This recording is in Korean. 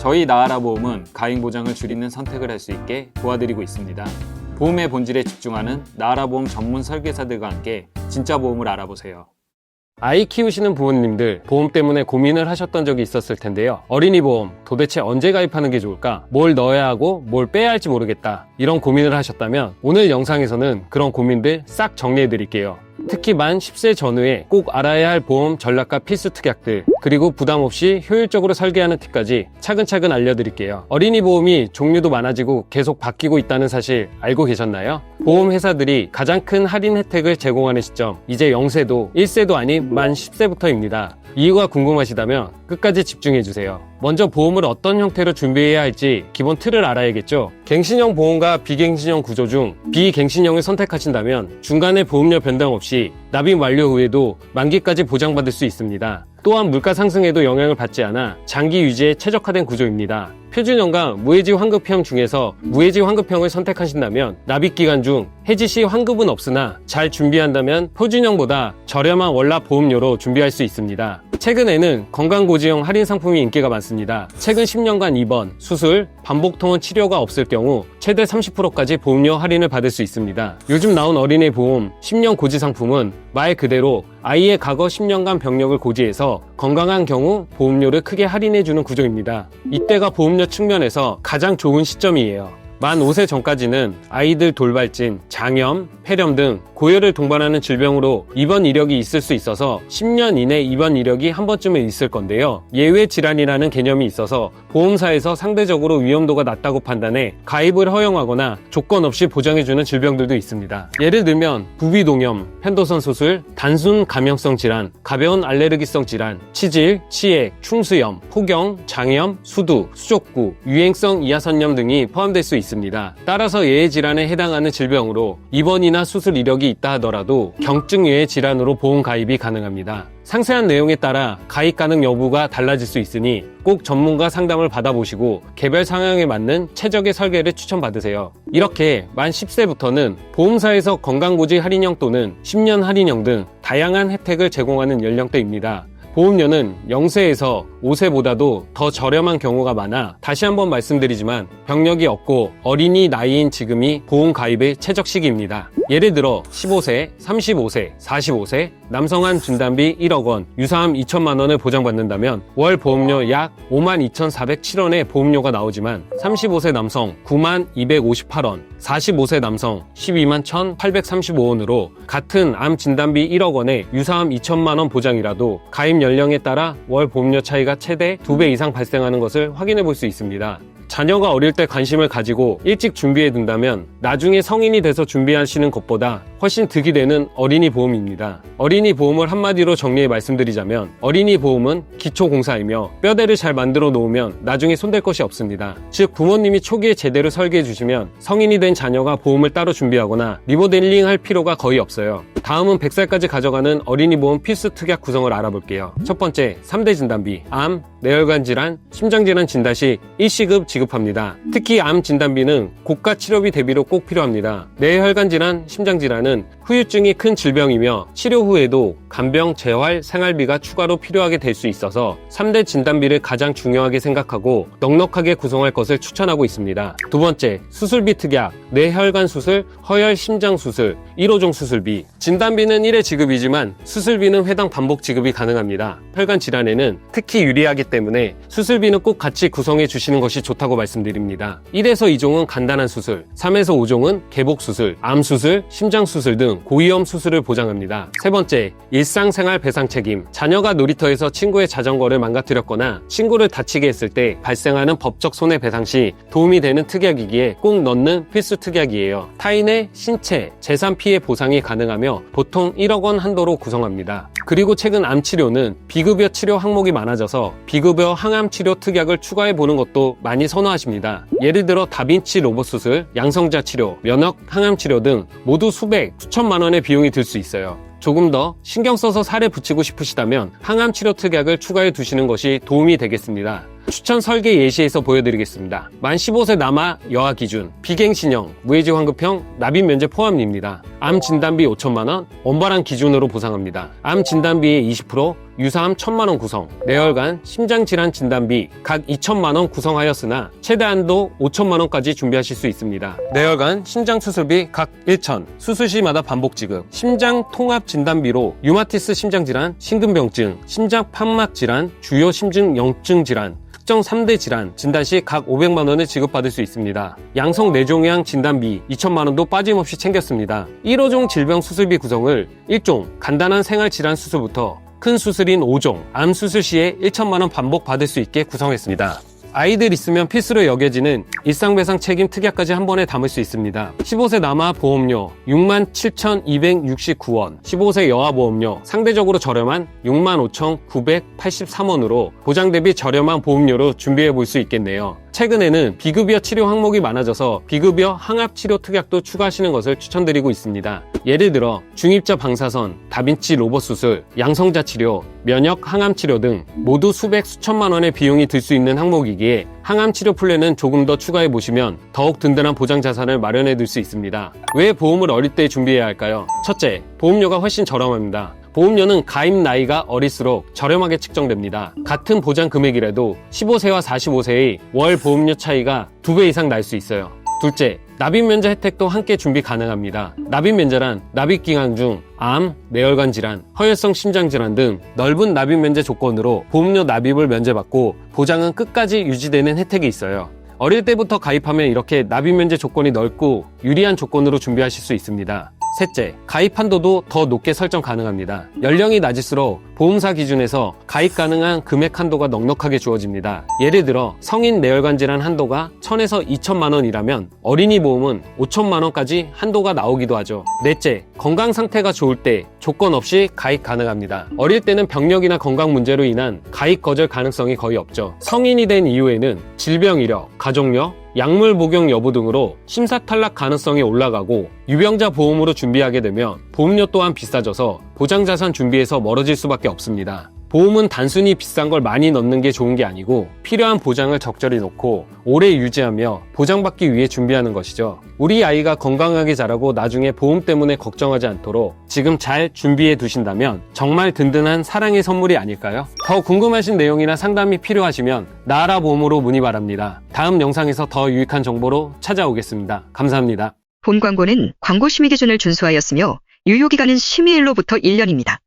저희 나아라 보험은 가입 보장을 줄이는 선택을 할 수 있게 도와드리고 있습니다. 보험의 본질에 집중하는 나아라 보험 전문 설계사들과 함께 진짜 보험을 알아보세요. 아이 키우시는 부모님들 보험 때문에 고민을 하셨던 적이 있었을 텐데요. 어린이 보험 도대체 언제 가입하는 게 좋을까? 뭘 넣어야 하고 뭘 빼야 할지 모르겠다. 이런 고민을 하셨다면 오늘 영상에서는 그런 고민들 싹 정리해 드릴게요. 특히 만 10세 전후에 꼭 알아야 할 보험 전략과 필수 특약들 그리고 부담 없이 효율적으로 설계하는 팁까지 차근차근 알려드릴게요. 어린이 보험이 종류도 많아지고 계속 바뀌고 있다는 사실 알고 계셨나요? 보험 회사들이 가장 큰 할인 혜택을 제공하는 시점 이제 0세도 1세도 아닌 만 10세부터입니다. 이유가 궁금하시다면 끝까지 집중해 주세요. 먼저 보험을 어떤 형태로 준비해야 할지 기본 틀을 알아야겠죠. 갱신형 보험과 비갱신형 구조 중 비갱신형을 선택하신다면 중간에 보험료 변동 없이 납입 완료 후에도 만기까지 보장받을 수 있습니다. 또한 물가 상승에도 영향을 받지 않아 장기 유지에 최적화된 구조입니다. 표준형과 무해지 환급형 중에서 무해지 환급형을 선택하신다면 납입 기간 중 해지 시 환급은 없으나 잘 준비한다면 표준형보다 저렴한 월납 보험료로 준비할 수 있습니다. 최근에는 건강고지형 할인 상품이 인기가 많습니다. 최근 10년간 입원, 수술, 반복 통원 치료가 없을 경우 최대 30%까지 보험료 할인을 받을 수 있습니다. 요즘 나온 어린이 보험 10년 고지 상품은 말 그대로 아이의 과거 10년간 병력을 고지해서 건강한 경우 보험료를 크게 할인해주는 구조입니다. 이때가 보험료 측면에서 가장 좋은 시점이에요. 만 5세 전까지는 아이들 돌발진, 장염, 폐렴 등 고열을 동반하는 질병으로 입원 이력이 있을 수 있어서 10년 이내 입원 이력이 한 번쯤은 있을 건데요. 예외 질환이라는 개념이 있어서 보험사에서 상대적으로 위험도가 낮다고 판단해 가입을 허용하거나 조건 없이 보장해주는 질병들도 있습니다. 예를 들면 부비동염, 편도선 수술, 단순 감염성 질환, 가벼운 알레르기성 질환, 치질, 치액, 충수염, 폭염, 장염, 수두, 수족구, 유행성 이하선염 등이 포함될 수 있습니다. 따라서 예외 질환에 해당하는 질병으로 입원이나 수술 이력이 있다 하더라도 경증 예외 질환으로 보험 가입이 가능합니다. 상세한 내용에 따라 가입 가능 여부가 달라질 수 있으니 꼭 전문가 상담을 받아보시고 개별 상황에 맞는 최적의 설계를 추천받으세요. 이렇게 만 10세부터는 보험사에서 건강고지 할인형 또는 10년 할인형 등 다양한 혜택을 제공하는 연령대입니다. 보험료는 0세에서 5세보다도 더 저렴한 경우가 많아 다시 한번 말씀드리지만 병력이 없고 어린이 나이인 지금이 보험 가입의 최적 시기입니다. 예를 들어 15세, 35세, 45세, 남성한 진단비 1억 원, 유사암 2천만 원을 보장받는다면 월 보험료 약 5만 2,407원의 보험료가 나오지만 35세 남성 9만 258원, 45세 남성 12만 1,835원으로 같은 암 진단비 1억 원에 유사암 2천만 원 보장이라도 가입 연령에 따라 월 보험료 차이가 최대 2배 이상 발생하는 것을 확인해 볼 수 있습니다. 자녀가 어릴 때 관심을 가지고 일찍 준비해 둔다면 나중에 성인이 돼서 준비하시는 것보다 훨씬 득이 되는 어린이 보험입니다. 어린이 보험을 한마디로 정리해 말씀드리자면 어린이 보험은 기초 공사이며 뼈대를 잘 만들어 놓으면 나중에 손댈 것이 없습니다. 즉 부모님이 초기에 제대로 설계해 주시면 성인이 된 자녀가 보험을 따로 준비하거나 리모델링 할 필요가 거의 없어요. 다음은 100살까지 가져가는 어린이 보험 필수 특약 구성을 알아볼게요. 첫 번째, 3대 진단비. 암, 뇌혈관 질환, 심장 질환 진단 시 1시급 지급합니다. 특히 암 진단비는 고가 치료비 대비로 꼭 필요합니다. 뇌혈관 질환, 심장 질환은 Tanrı'nın 후유증이 큰 질병이며 치료 후에도 간병, 재활, 생활비가 추가로 필요하게 될 수 있어서 3대 진단비를 가장 중요하게 생각하고 넉넉하게 구성할 것을 추천하고 있습니다. 두 번째, 수술비 특약, 뇌혈관 수술, 허혈 심장 수술, 1호종 수술비. 진단비는 1회 지급이지만 수술비는 회당 반복 지급이 가능합니다. 혈관 질환에는 특히 유리하기 때문에 수술비는 꼭 같이 구성해 주시는 것이 좋다고 말씀드립니다. 1에서 2종은 간단한 수술, 3에서 5종은 개복 수술, 암 수술, 심장 수술 등 고위험 수술을 보장합니다. 세 번째, 일상생활 배상 책임. 자녀가 놀이터에서 친구의 자전거를 망가뜨렸거나 친구를 다치게 했을 때 발생하는 법적 손해배상 시 도움이 되는 특약이기에 꼭 넣는 필수 특약이에요. 타인의 신체, 재산 피해 보상이 가능하며 보통 1억 원 한도로 구성합니다. 그리고 최근 암 치료는 비급여 치료 항목이 많아져서 비급여 항암 치료 특약을 추가해 보는 것도 많이 선호하십니다. 예를 들어 다빈치 로봇 수술, 양성자 치료, 면역 항암 치료 등 모두 수백, 수천만 원의 비용이 들 수 있어요. 조금 더 신경 써서 살에 붙이고 싶으시다면 항암 치료 특약을 추가해 두시는 것이 도움이 되겠습니다. 추천 설계 예시에서 보여드리겠습니다. 만 15세 남아 여아 기준, 비갱 신형, 무해지 환급형, 납입 면제 포함입니다. 암 진단비 5천만원, 원발암 기준으로 보상합니다. 암 진단비의 20%, 유사암 1천만원 구성, 뇌혈관, 심장질환 진단비 각 2천만원 구성하였으나 최대 한도 5천만원까지 준비하실 수 있습니다. 뇌혈관, 심장 수술비 각 1천, 수술 시마다 반복 지급, 심장 통합 진단비로 유마티스 심장질환, 심근병증, 심장 판막 질환, 주요 심증 영증 질환, 특정 3대 질환 진단 시 각 500만 원을 지급받을 수 있습니다. 양성 뇌종양 진단비 2천만 원도 빠짐없이 챙겼습니다. 1호종 질병 수술비 구성을 1종 간단한 생활 질환 수술부터 큰 수술인 5종 암 수술 시에 1천만 원 반복 받을 수 있게 구성했습니다. 아이들 있으면 필수로 여겨지는 일상배상 책임 특약까지 한 번에 담을 수 있습니다. 15세 남아 보험료 67,269원, 15세 여아 보험료 상대적으로 저렴한 65,983원으로 보장 대비 저렴한 보험료로 준비해 볼 수 있겠네요. 최근에는 비급여 치료 항목이 많아져서 비급여 항압 치료 특약도 추가하시는 것을 추천드리고 있습니다. 예를 들어 중입자 방사선, 다빈치 로봇 수술, 양성자 치료, 면역 항암 치료 등 모두 수백 수천만 원의 비용이 들 수 있는 항목이기에 항암 치료 플랜은 조금 더 추가해 보시면 더욱 든든한 보장 자산을 마련해 둘 수 있습니다. 왜 보험을 어릴 때 준비해야 할까요? 첫째, 보험료가 훨씬 저렴합니다. 보험료는 가입 나이가 어릴수록 저렴하게 측정됩니다. 같은 보장 금액이라도 15세와 45세의 월 보험료 차이가 2배 이상 날 수 있어요. 둘째, 납입 면제 혜택도 함께 준비 가능합니다. 납입 면제란 납입 기간 중 암, 뇌혈관 질환, 허혈성 심장 질환 등 넓은 납입 면제 조건으로 보험료 납입을 면제받고 보장은 끝까지 유지되는 혜택이 있어요. 어릴 때부터 가입하면 이렇게 납입 면제 조건이 넓고 유리한 조건으로 준비하실 수 있습니다. 셋째, 가입 한도도 더 높게 설정 가능합니다. 연령이 낮을수록 보험사 기준에서 가입 가능한 금액 한도가 넉넉하게 주어집니다. 예를 들어 성인 뇌혈관 질환 한도가 1000에서 2천만 원이라면 어린이 보험은 5천만 원까지 한도가 나오기도 하죠. 넷째, 건강 상태가 좋을 때 조건 없이 가입 가능합니다. 어릴 때는 병력이나 건강 문제로 인한 가입 거절 가능성이 거의 없죠. 성인이 된 이후에는 질병 이력, 가족력, 약물 복용 여부 등으로 심사 탈락 가능성이 올라가고 유병자 보험으로 준비하게 되면 보험료 또한 비싸져서 보장 자산 준비에서 멀어질 수밖에 없습니다. 보험은 단순히 비싼 걸 많이 넣는 게 좋은 게 아니고 필요한 보장을 적절히 놓고 오래 유지하며 보장받기 위해 준비하는 것이죠. 우리 아이가 건강하게 자라고 나중에 보험 때문에 걱정하지 않도록 지금 잘 준비해 두신다면 정말 든든한 사랑의 선물이 아닐까요? 더 궁금하신 내용이나 상담이 필요하시면 나라 보험으로 문의 바랍니다. 다음 영상에서 더 유익한 정보로 찾아오겠습니다. 감사합니다. 본 광고는 광고 심의 기준을 준수하였으며 유효 기간은 심의일로부터 1년입니다.